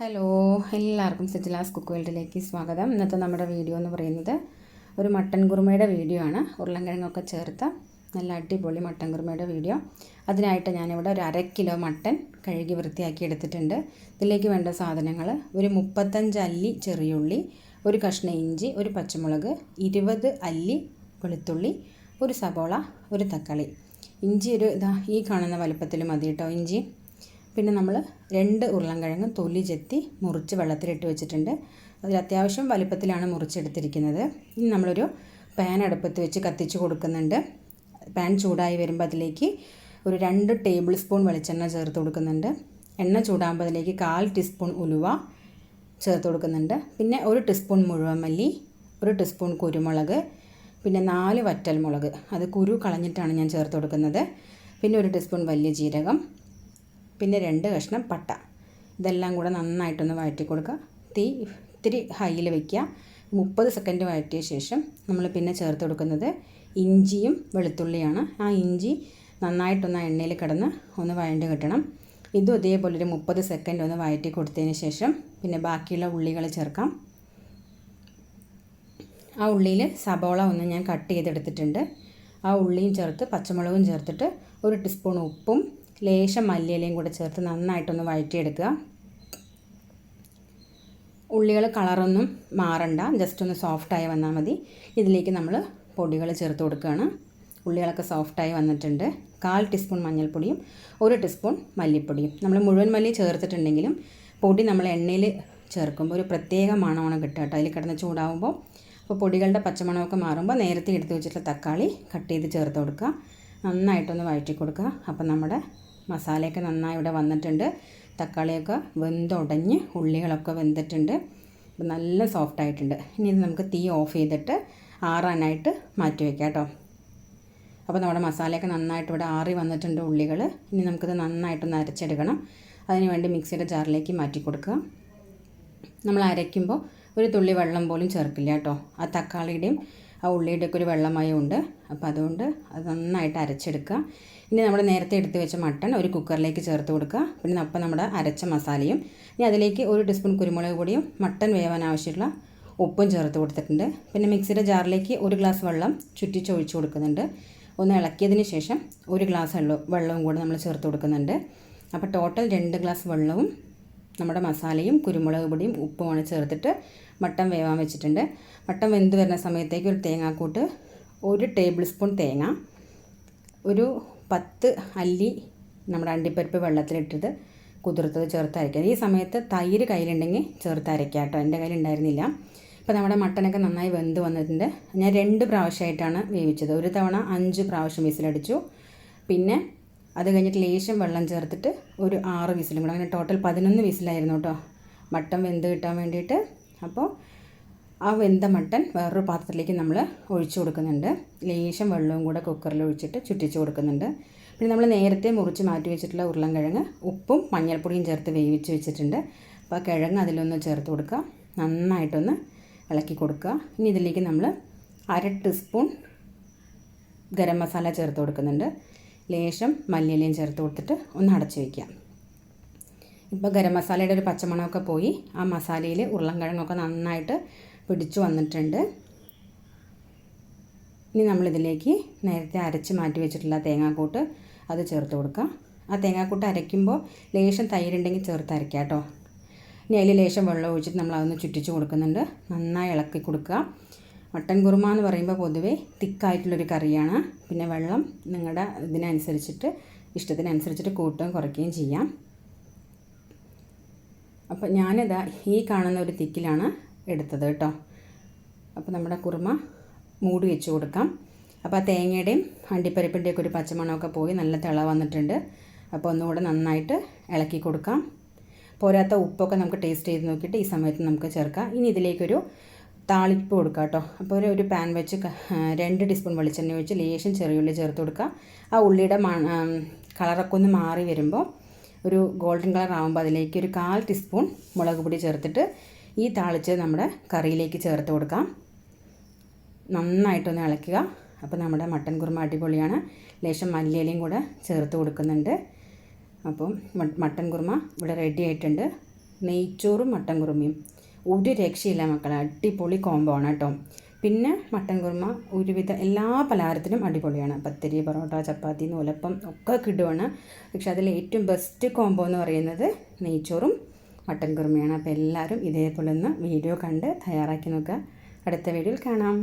Hello എല്ലാവർക്കും സെറ്റിലാസ് cook വേൾഡിലേക്ക് സ്വാഗതം. ഇന്നത്തെ നമ്മുടെ വീഡിയോ എന്ന് പറയുന്നത് ഒരു മട്ടൻ കുറുമയുടെ വീഡിയോ ആണ്. ഉരുളൻകിഴങ്ങൊക്കെ ചേർത്ത നല്ല അടിപൊളി മട്ടൻ കുറുമയുടെ വീഡിയോ. അതിനായിട്ട് ഞാനിവിടെ ഒരു അര കിലോ മട്ടൻ കഴുകി വൃത്തിയാക്കി എടുത്തിട്ടുണ്ട്. ഇതിലേക്ക് വേണ്ട സാധനങ്ങൾ ഒരു മുപ്പത്തഞ്ച് അല്ലി ചെറിയുള്ളി ഒരു കഷ്ണ ഇഞ്ചി ഒരു പച്ചമുളക് ഇരുപത് അല്ലി വെളുത്തുള്ളി ഒരു സബോള ഒരു തക്കാളി. ഇഞ്ചി ഒരു ഇതാ ഈ കാണുന്ന വലുപ്പത്തിൽ മതി കേട്ടോ ഇഞ്ചി. പിന്നെ നമ്മൾ രണ്ട് ഉരുളൻകിഴങ്ങ് തൊലി ചെത്തി മുറിച്ച് വെള്ളത്തിലിട്ട് വെച്ചിട്ടുണ്ട്. അതിൽ അത്യാവശ്യം വലുപ്പത്തിലാണ് മുറിച്ചെടുത്തിരിക്കുന്നത്. ഇനി നമ്മളൊരു പാൻ അടുപ്പത്ത് വെച്ച് കത്തിച്ച് കൊടുക്കുന്നുണ്ട്. പാൻ ചൂടായി വരുമ്പോൾ അതിലേക്ക് ഒരു രണ്ട് ടേബിൾ സ്പൂൺ വെളിച്ചെണ്ണ ചേർത്ത് കൊടുക്കുന്നുണ്ട്. എണ്ണ ചൂടാകുമ്പോൾ അതിലേക്ക് കാൽ ടീസ്പൂൺ ഉലുവ ചേർത്ത് കൊടുക്കുന്നുണ്ട്. പിന്നെ ഒരു ടീസ്പൂൺ മുഴുവൻ മല്ലി ഒരു ടീസ്പൂൺ കുരുമുളക് പിന്നെ നാല് വറ്റൽ മുളക് അത് കുരു കളഞ്ഞിട്ടാണ് ഞാൻ ചേർത്ത് കൊടുക്കുന്നത്. പിന്നെ ഒരു ടീസ്പൂൺ വലിയ ജീരകം പിന്നെ രണ്ട് കഷ്ണം പട്ട. ഇതെല്ലാം കൂടെ നന്നായിട്ടൊന്ന് വഴറ്റി കൊടുക്കുക തീ ഇത്തിരി ഹൈയിൽ വയ്ക്കുക മുപ്പത് സെക്കൻഡ് വഴറ്റിയ ശേഷം നമ്മൾ പിന്നെ ചേർത്ത് കൊടുക്കുന്നത് ഇഞ്ചിയും വെളുത്തുള്ളിയാണ്. ആ ഇഞ്ചി നന്നായിട്ടൊന്ന് എണ്ണയിൽ കിടന്ന് ഒന്ന് വഴണ്ട് കിട്ടണം. ഇതും അതേപോലെ ഒരു മുപ്പത് സെക്കൻഡ് ഒന്ന് വഴറ്റി കൊടുത്തതിന് ശേഷം പിന്നെ ബാക്കിയുള്ള ഉള്ളികൾ ചേർക്കാം. ആ ഉള്ളിയിൽ സബോള ഒന്ന് ഞാൻ കട്ട് ചെയ്തെടുത്തിട്ടുണ്ട്. ആ ഉള്ളിയും ചേർത്ത് പച്ചമുളകും ചേർത്തിട്ട് ഒരു ടീസ്പൂൺ ഉപ്പും ലേശം മല്ലിയിലയും കൂടെ ചേർത്ത് നന്നായിട്ടൊന്ന് വഴറ്റിയെടുക്കുക. ഉള്ളികൾ കളറൊന്നും മാറണ്ട. ജസ്റ്റ് ഒന്ന് സോഫ്റ്റായി വന്നാൽ മതി. ഇതിലേക്ക് നമ്മൾ പൊടികൾ ചേർത്ത് കൊടുക്കുകയാണ്. ഉള്ളികളൊക്കെ സോഫ്റ്റായി വന്നിട്ടുണ്ട്. കാൽ ടീസ്പൂൺ മഞ്ഞൾപ്പൊടിയും ഒരു ടീസ്പൂൺ മല്ലിപ്പൊടിയും. നമ്മൾ മുഴുവൻ മല്ലി ചേർത്തിട്ടുണ്ടെങ്കിലും പൊടി നമ്മൾ എണ്ണയിൽ ചേർക്കുമ്പോൾ ഒരു പ്രത്യേക മണമാണ് കിട്ടുക കേട്ടോ. അതിൽ കിടന്ന് ചൂടാവുമ്പോൾ അപ്പോൾ പൊടികളുടെ പച്ചമണമൊക്കെ മാറുമ്പോൾ നേരത്തെ എടുത്ത് വെച്ചിട്ടുള്ള തക്കാളി കട്ട് ചെയ്ത് ചേർത്ത് കൊടുക്കുക. നന്നായിട്ടൊന്ന് വഴറ്റി കൊടുക്കുക. അപ്പം നമ്മുടെ മസാലയൊക്കെ നന്നായി ഇവിടെ വന്നിട്ടുണ്ട്. തക്കാളിയൊക്കെ വെന്തുടഞ്ഞ് ഉള്ളികളൊക്കെ വെന്തിട്ടുണ്ട്. നല്ല സോഫ്റ്റ് ആയിട്ടുണ്ട്. ഇനി ഇത് നമുക്ക് തീ ഓഫ് ചെയ്തിട്ട് ആറാനായിട്ട് മാറ്റി വയ്ക്കാം കേട്ടോ. അപ്പോൾ നമ്മുടെ മസാലയൊക്കെ നന്നായിട്ട് ഇവിടെ ആറി വന്നിട്ടുണ്ട് ഉള്ളികൾ ഇനി നമുക്കിത് നന്നായിട്ടൊന്ന് അരച്ചെടുക്കണം. അതിനുവേണ്ടി മിക്സിയുടെ ജാറിലേക്ക് മാറ്റി കൊടുക്കുക. നമ്മൾ അരയ്ക്കുമ്പോൾ ഒരു തുള്ളി വെള്ളം പോലും ചേർക്കില്ല കേട്ടോ. ആ തക്കാളിയുടെയും ആ ഉള്ളിയുടെയൊക്കെ ഒരു ഉണ്ട് അപ്പോൾ അതുകൊണ്ട് അത് നന്നായിട്ട് അരച്ചെടുക്കുക. ഇനി നമ്മൾ നേരത്തെ എടുത്ത് വെച്ച മട്ടൺ ഒരു കുക്കറിലേക്ക് ചേർത്ത് കൊടുക്കുക. പിന്നെ അപ്പം നമ്മുടെ അരച്ച മസാലയും ഇനി അതിലേക്ക് ഒരു ടീസ്പൂൺ കുരുമുളക് പൊടിയും മട്ടൺ വേവാൻ ആവശ്യമുള്ള ഉപ്പും ചേർത്ത് കൊടുത്തിട്ടുണ്ട്. പിന്നെ മിക്സിയുടെ ജാറിലേക്ക് ഒരു ഗ്ലാസ് വെള്ളം ചുറ്റിച്ചൊഴിച്ച് കൊടുക്കുന്നുണ്ട്. ഒന്ന് ഇളക്കിയതിന് ശേഷം ഒരു ഗ്ലാസ് വെള്ളവും കൂടെ നമ്മൾ ചേർത്ത് കൊടുക്കുന്നുണ്ട്. അപ്പോൾ ടോട്ടൽ രണ്ട് ഗ്ലാസ് വെള്ളവും നമ്മുടെ മസാലയും കുരുമുളക് പൊടിയും ഉപ്പുമാണ് ചേർത്തിട്ട് മട്ടൻ വേവാൻ വെച്ചിട്ടുണ്ട്. മട്ടൻ വെന്ത് വരുന്ന സമയത്തേക്ക് ഒരു തേങ്ങാക്കൂട്ട് ഒരു ടേബിൾ സ്പൂൺ തേങ്ങ ഒരു പത്ത് അല്ലി നമ്മുടെ അണ്ടിപ്പരിപ്പ് വെള്ളത്തിലിട്ടിട്ട് കുതിർത്തത് ചേർത്ത് അരയ്ക്കുക. ഈ സമയത്ത് തൈര് കയ്യിലുണ്ടെങ്കിൽ ചേർത്ത് അരയ്ക്കുക കേട്ടോ. എന്റെ കയ്യിലുണ്ടായിരുന്നില്ല ഇപ്പോൾ നമ്മുടെ മട്ടനൊക്കെ നന്നായി വെന്ത് വന്നിട്ടുണ്ട്. ഞാൻ രണ്ട് പ്രാവശ്യമായിട്ടാണ് വേവിച്ചത്. ഒരു തവണ അഞ്ച് പ്രാവശ്യം വിസിലടിച്ചു. പിന്നെ അത് കഴിഞ്ഞിട്ട് ലേശം വെള്ളം ചേർത്തിട്ട് ഒരു ആറ് വിസിലും കൂടെ. അങ്ങനെ ടോട്ടൽ പതിനൊന്ന് വിസിലായിരുന്നു കേട്ടോ. മട്ടൻ വെന്ത് കിട്ടാൻ വേണ്ടിയിട്ട്. അപ്പോൾ ആ വെന്ത മട്ടൻ വേറൊരു പാത്രത്തിലേക്ക് നമ്മൾ ഒഴിച്ചു കൊടുക്കുന്നുണ്ട്. ലേശം വെള്ളവും കൂടെ കുക്കറിൽ ഒഴിച്ചിട്ട് ചുറ്റിച്ച് കൊടുക്കുന്നുണ്ട്. പിന്നെ നമ്മൾ നേരത്തെ മുറിച്ച് മാറ്റി വെച്ചിട്ടുള്ള ഉരുളൻകിഴങ്ങ് ഉപ്പും മഞ്ഞൾപ്പൊടിയും ചേർത്ത് വേവിച്ച് വെച്ചിട്ടുണ്ട്. അപ്പോൾ കിഴങ്ങ് അതിലൊന്ന് ചേർത്ത് കൊടുക്കുക. നന്നായിട്ടൊന്ന് ഇളക്കി കൊടുക്കുക. ഇനി ഇതിലേക്ക് നമ്മൾ അര ടീസ്പൂൺ ഗരം മസാല ചേർത്ത് കൊടുക്കുന്നുണ്ട്. ലേശം മല്ലിയിലയും ചേർത്ത് കൊടുത്തിട്ട് ഒന്ന് അടച്ചു വയ്ക്കാം ഇപ്പോൾ ഗരം മസാലയുടെ ഒരു പച്ചമണമൊക്കെ പോയി. ആ മസാലയിൽ ഉരുളൻകിഴങ്ങൊക്കെ നന്നായിട്ട് പിടിച്ചു വന്നിട്ടുണ്ട്. ഇനി നമ്മളിതിലേക്ക് നേരത്തെ അരച്ച് മാറ്റി വെച്ചിട്ടുള്ള തേങ്ങാക്കൂട്ട് അത് ചേർത്ത് കൊടുക്കാം ആ തേങ്ങാക്കൂട്ട് അരയ്ക്കുമ്പോൾ ലേശം തൈരുണ്ടെങ്കിൽ ചേർത്ത് അരയ്ക്കുക കേട്ടോ. ഇനി അതിൽ ലേശം വെള്ളം ഒഴിച്ചിട്ട് നമ്മൾ അതൊന്ന് ചുറ്റിച്ച് കൊടുക്കുന്നുണ്ട്. നന്നായി ഇളക്കി കൊടുക്കുക. മട്ടൻ കുറുമ എന്ന് പറയുമ്പോൾ പൊതുവേ തിക്കായിട്ടുള്ളൊരു കറിയാണ്. പിന്നെ വെള്ളം നിങ്ങളുടെ ഇതിനനുസരിച്ചിട്ട് ഇഷ്ടത്തിനനുസരിച്ചിട്ട് കൂട്ടുകയും കുറയ്ക്കുകയും ചെയ്യാം. അപ്പോൾ ഞാനിതാ ഈ കാണുന്ന ഒരു തിക്കിലാണ് എടുത്തത് കേട്ടോ. അപ്പോൾ നമ്മുടെ കുറുമ മൂടി വെച്ച് കൊടുക്കാം. അപ്പോൾ ആ തേങ്ങയുടെയും അണ്ടിപ്പരിപ്പിന്റെയൊക്കെ ഒരു പച്ചമണമൊക്കെ പോയി നല്ല തിള വന്നിട്ടുണ്ട്. അപ്പോൾ ഒന്നുകൂടെ നന്നായിട്ട് ഇളക്കി കൊടുക്കാം. പോരാത്ത ഉപ്പൊക്കെ നമുക്ക് ടേസ്റ്റ് ചെയ്ത് നോക്കിയിട്ട് ഈ സമയത്ത് നമുക്ക് ചേർക്കാം. ഇനി ഇതിലേക്കൊരു താളിപ്പ് കൊടുക്കുക കേട്ടോ. അപ്പോൾ ഒരു ഒരു പാൻ വെച്ച് രണ്ട് ടീസ്പൂൺ വെളിച്ചെണ്ണ ഒഴിച്ച് ലേശം ചെറിയുള്ളി ചേർത്ത് കൊടുക്കുക. ആ ഉള്ളിയുടെ കളറൊക്കെ ഒന്ന് മാറി വരുമ്പോൾ ഒരു ഗോൾഡൻ കളർ ആകുമ്പോൾ അതിലേക്ക് ഒരു കാൽ ടീസ്പൂൺ മുളക് പൊടി ചേർത്തിട്ട് ഈ താളിച്ച് നമ്മുടെ കറിയിലേക്ക് ചേർത്ത് കൊടുക്കാം. നന്നായിട്ടൊന്ന് ഇളക്കുക. അപ്പോൾ നമ്മുടെ മട്ടൻ കുറുമ അടിപൊളിയാണ്. ലേശം മല്ലിയിലയും കൂടെ ചേർത്ത് കൊടുക്കുന്നുണ്ട്. അപ്പം മട്ടൻ കുറുമ ഇവിടെ റെഡി ആയിട്ടുണ്ട്. നെയ്ച്ചോറും മട്ടൻ കുറുമയും. ഒരു രക്ഷയില്ല മക്കളെ. അടിപൊളി കോംബോ ആണ് കേട്ടോ. പിന്നെ മട്ടൻ കുറുമ ഒരുവിധ എല്ലാ പലഹാരത്തിനും അടിപൊളിയാണ്. പത്തിരി പൊറോട്ട ചപ്പാത്തി നൂലപ്പം ഒക്കെ കിടുവാണ്. പക്ഷെ അതിൽ ഏറ്റവും ബെസ്റ്റ് കോംബോ എന്ന് പറയുന്നത് നെയ്ച്ചോറും മട്ടൻ കുറുമയാണ്. അപ്പോൾ എല്ലാവരും ഇതേപോലെ ഒന്ന് വീഡിയോ കണ്ട് തയ്യാറാക്കി നോക്കുക. അടുത്ത വീഡിയോയിൽ കാണാം.